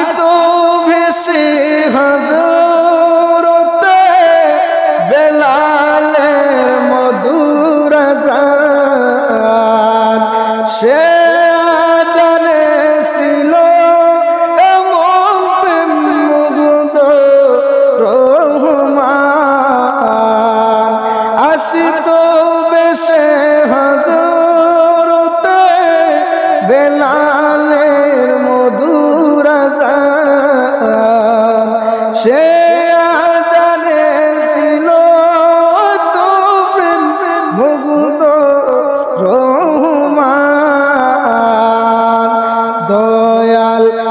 আসিত ভেসে হজরতে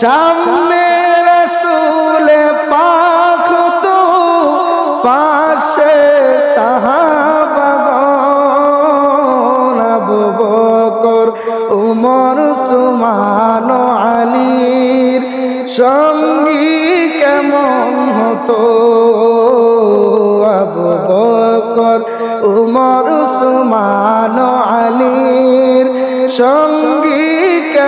সামনে রসুলে পাখ তো পাশে সাহাবাগন আবু বকর, উমর, সুমান আলীর সঙ্গী কেমন হতো? আবু বকর, উমর, সুমান আলীর সঙ্গী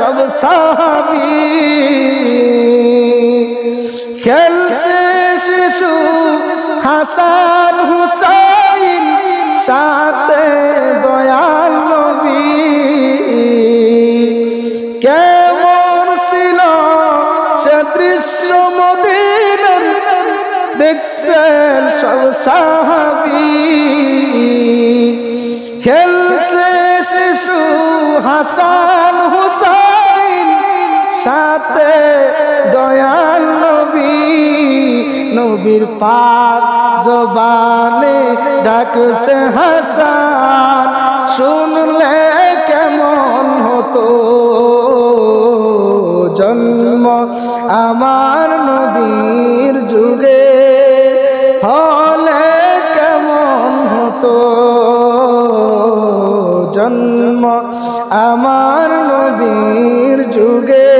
সব সাহাবি খেলছে শিশু হাসান হুসাইন সাথে দয়াল নবী। কেমন ছিল সে দৃশ্য মদিনার? দেখছেন সব সাহাবি। খেলছে শিশু হাসান হুসাইন সাথে দয়াল নবী, নবীর পাক জবানে ডাকছে হাসান। শুনলে কেমন হতো? জন্ম আমার নবীর যুগে হলে কেমন হতো? জন্ম আমার নবীর যুগে